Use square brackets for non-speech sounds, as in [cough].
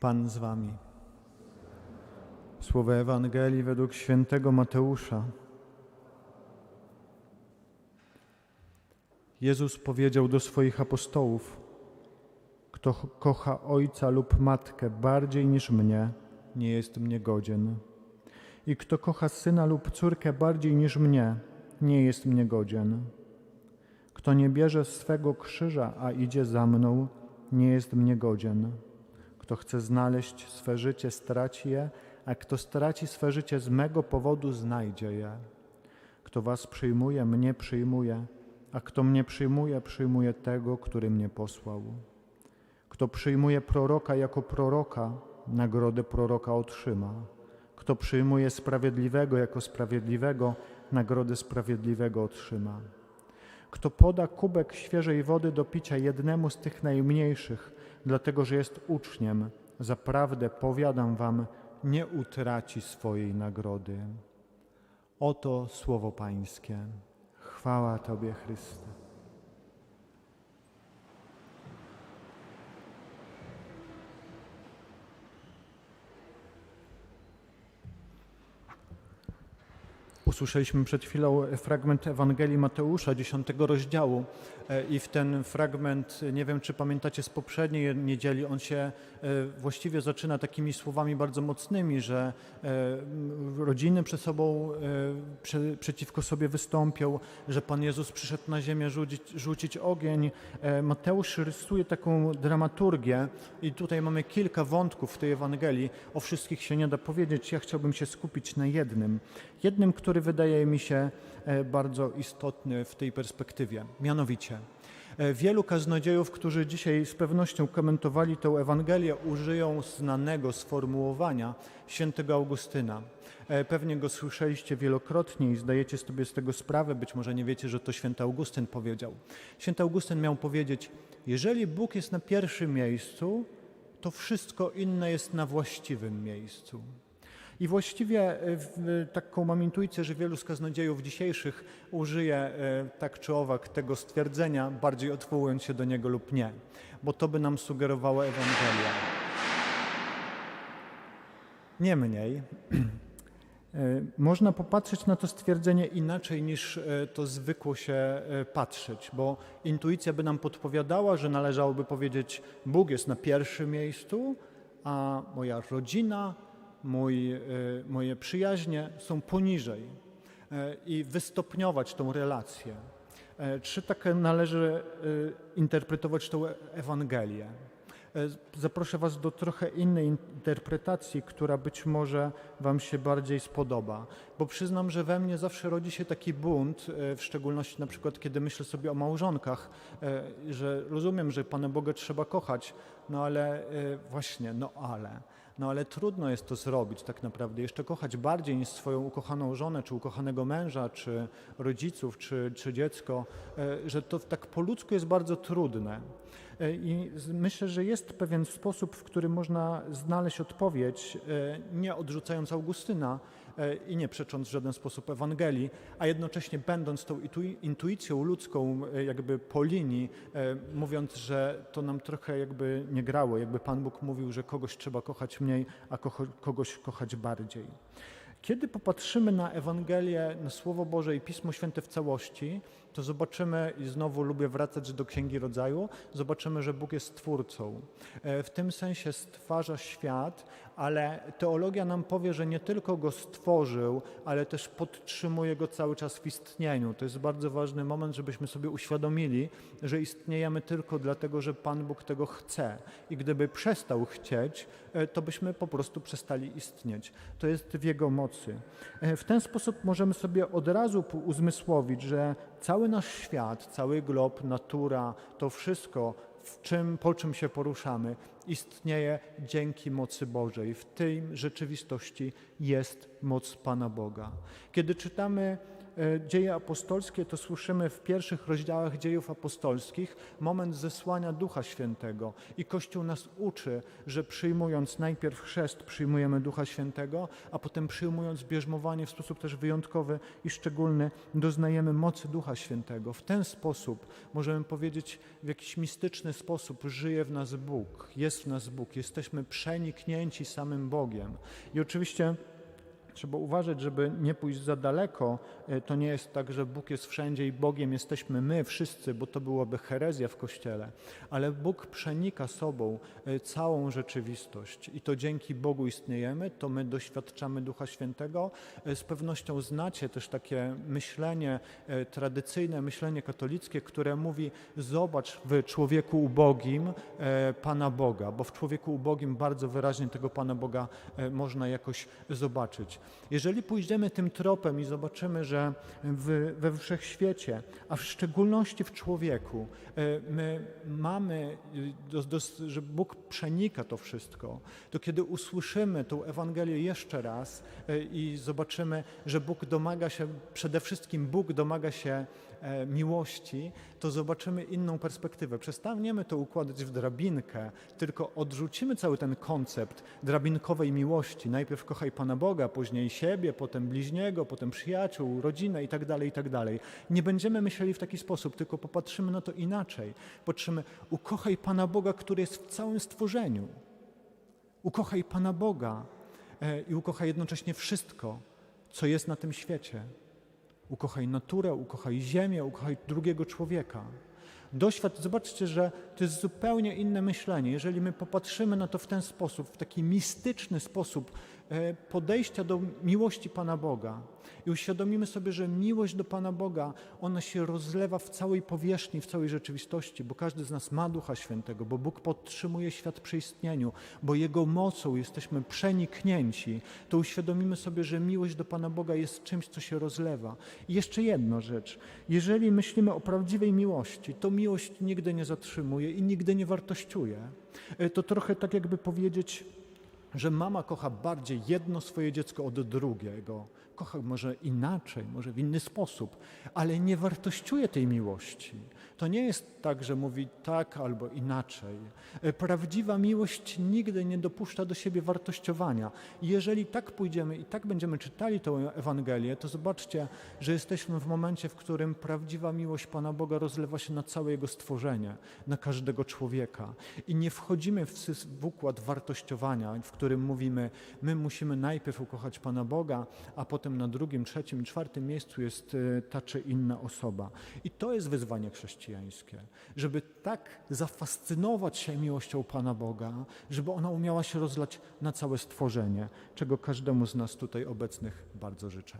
Pan z wami. Słowo Ewangelii według świętego Mateusza. Jezus powiedział do swoich apostołów: Kto ch- kocha ojca lub matkę bardziej niż mnie, nie jest mnie godzien. I kto kocha syna lub córkę bardziej niż mnie, nie jest mnie godzien. Kto nie bierze swego krzyża, a idzie za mną, nie jest mnie godzien. Kto chce znaleźć swe życie, straci je, a kto straci swe życie z mego powodu, znajdzie je. Kto was przyjmuje, mnie przyjmuje, a kto mnie przyjmuje, przyjmuje tego, który mnie posłał. Kto przyjmuje proroka jako proroka, nagrodę proroka otrzyma. Kto przyjmuje sprawiedliwego jako sprawiedliwego, nagrodę sprawiedliwego otrzyma. Kto poda kubek świeżej wody do picia jednemu z tych najmniejszych, dlatego że jest uczniem, zaprawdę powiadam wam, nie utraci swojej nagrody. Oto słowo Pańskie. Chwała Tobie, Chryste. Usłyszeliśmy przed chwilą fragment Ewangelii Mateusza, 10 rozdziału E, i w ten fragment, nie wiem czy pamiętacie z poprzedniej niedzieli, on się e, właściwie zaczyna takimi słowami bardzo mocnymi, że e, rodziny przed sobą, prze, przeciwko sobie wystąpią, że Pan Jezus przyszedł na ziemię rzucić, rzucić ogień. Mateusz rysuje taką dramaturgię i tutaj mamy kilka wątków w tej Ewangelii. O wszystkich się nie da powiedzieć, ja chciałbym się skupić na jednym. Jednym, który wydaje mi się e, bardzo istotny w tej perspektywie. Mianowicie, e, wielu kaznodziejów, którzy dzisiaj z pewnością komentowali tę Ewangelię, użyją znanego sformułowania świętego Augustyna. E, Pewnie go słyszeliście wielokrotnie i zdajecie sobie z tego sprawę, być może nie wiecie, że to święty Augustyn powiedział. Święty Augustyn miał powiedzieć, jeżeli Bóg jest na pierwszym miejscu, to wszystko inne jest na właściwym miejscu. I właściwie e, w, taką mam intuicję, że wielu z kaznodziejów dzisiejszych użyje e, tak czy owak tego stwierdzenia, bardziej odwołując się do niego lub nie, bo to by nam sugerowała Ewangelia. Niemniej, [clears throat] e, można popatrzeć na to stwierdzenie inaczej niż e, to zwykło się e, patrzeć, bo intuicja by nam podpowiadała, że należałoby powiedzieć: Bóg jest na pierwszym miejscu, a moja rodzina, mój, e, moje przyjaźnie są poniżej e, i wystopniować tą relację. E, Czy tak należy interpretować tę Ewangelię? Zaproszę Was do trochę innej interpretacji, która być może Wam się bardziej spodoba, bo przyznam, że we mnie zawsze rodzi się taki bunt, w szczególności na przykład, kiedy myślę sobie o małżonkach, że rozumiem, że Pana Boga trzeba kochać, no ale właśnie, no ale. No ale trudno jest to zrobić tak naprawdę, jeszcze kochać bardziej niż swoją ukochaną żonę, czy ukochanego męża, czy rodziców, czy, czy dziecko, e, że to tak po ludzku jest bardzo trudne. E, I myślę, że jest pewien sposób, w którym można znaleźć odpowiedź, e, nie odrzucając Augustyna e, i nie przecząc w żaden sposób Ewangelii, a jednocześnie będąc tą intui- intuicją ludzką jakby po linii, mówiąc, że to nam trochę jakby nie grało, jakby Pan Bóg mówił, że kogoś trzeba kochać mniej, a kogoś kochać bardziej. Kiedy popatrzymy na Ewangelię, na Słowo Boże i Pismo Święte w całości, to zobaczymy, i znowu lubię wracać do Księgi Rodzaju, zobaczymy, że Bóg jest Twórcą. E, W tym sensie stwarza świat, ale teologia nam powie, że nie tylko go stworzył, ale też podtrzymuje go cały czas w istnieniu. To jest bardzo ważny moment, żebyśmy sobie uświadomili, że istniejemy tylko dlatego, że Pan Bóg tego chce. I gdyby przestał chcieć, e, to byśmy po prostu przestali istnieć. To jest w Jego mocy. E, W ten sposób możemy sobie od razu uzmysłowić, że cały nasz świat, cały glob, natura, to wszystko, w czym, po czym się poruszamy, istnieje dzięki mocy Bożej. W tej rzeczywistości jest moc Pana Boga. Kiedy czytamy dzieje apostolskie, to słyszymy w pierwszych rozdziałach dziejów apostolskich moment zesłania Ducha Świętego. I Kościół nas uczy, że przyjmując najpierw chrzest, przyjmujemy Ducha Świętego, a potem przyjmując bierzmowanie w sposób też wyjątkowy i szczególny, doznajemy mocy Ducha Świętego. W ten sposób możemy powiedzieć, w jakiś mistyczny sposób żyje w nas Bóg, jest w nas Bóg, jesteśmy przeniknięci samym Bogiem. I oczywiście Trzeba uważać, żeby nie pójść za daleko. E, To nie jest tak, że Bóg jest wszędzie i Bogiem jesteśmy my wszyscy, bo to byłaby herezja w Kościele. Ale Bóg przenika sobą e, całą rzeczywistość i to dzięki Bogu istniejemy, to my doświadczamy Ducha Świętego. E, Z pewnością znacie też takie myślenie, tradycyjne myślenie katolickie, które mówi zobacz w człowieku ubogim Pana Boga, bo w człowieku ubogim bardzo wyraźnie tego Pana Boga można jakoś zobaczyć. Jeżeli pójdziemy tym tropem i zobaczymy, że w, we wszechświecie, a w szczególności w człowieku, e, my mamy, e, do, do, że Bóg przenika to wszystko, to kiedy usłyszymy tą Ewangelię jeszcze raz e, i zobaczymy, że Bóg domaga się, przede wszystkim Bóg domaga się miłości, to zobaczymy inną perspektywę. Przestaniemy to układać w drabinkę, tylko odrzucimy cały ten koncept drabinkowej miłości. Najpierw kochaj Pana Boga, później siebie, potem bliźniego, potem przyjaciół, rodzinę i tak dalej, i tak. Nie będziemy myśleli w taki sposób, tylko popatrzymy na to inaczej. Patrzymy, ukochaj Pana Boga, który jest w całym stworzeniu. Ukochaj Pana Boga e, i ukochaj jednocześnie wszystko, co jest na tym świecie. Ukochaj naturę, ukochaj ziemię, ukochaj drugiego człowieka. Doświad, zobaczcie, że to jest zupełnie inne myślenie. Jeżeli my popatrzymy na to w ten sposób, w taki mistyczny sposób e, podejścia do miłości Pana Boga i uświadomimy sobie, że miłość do Pana Boga, ona się rozlewa w całej powierzchni, w całej rzeczywistości, bo każdy z nas ma Ducha Świętego, bo Bóg podtrzymuje świat przy istnieniu, bo Jego mocą jesteśmy przeniknięci, to uświadomimy sobie, że miłość do Pana Boga jest czymś, co się rozlewa. I jeszcze jedna rzecz. Jeżeli myślimy o prawdziwej miłości, to miłość nigdy nie zatrzymuje i nigdy nie wartościuje. E, To trochę tak jakby powiedzieć, że mama kocha bardziej jedno swoje dziecko od drugiego. Kocha może inaczej, może w inny sposób, ale nie wartościuje tej miłości. To nie jest tak, że mówi tak albo inaczej. E, Prawdziwa miłość nigdy nie dopuszcza do siebie wartościowania. Jeżeli tak pójdziemy i tak będziemy czytali tę Ewangelię, to zobaczcie, że jesteśmy w momencie, w którym prawdziwa miłość Pana Boga rozlewa się na całe Jego stworzenie, na każdego człowieka. I nie wchodzimy w układ wartościowania, w którym mówimy, my musimy najpierw ukochać Pana Boga, a potem na drugim, trzecim, czwartym miejscu jest e, ta czy inna osoba. I to jest wyzwanie chrześcijańskie, żeby tak zafascynować się miłością Pana Boga, żeby ona umiała się rozlać na całe stworzenie, czego każdemu z nas tutaj obecnych bardzo życzę.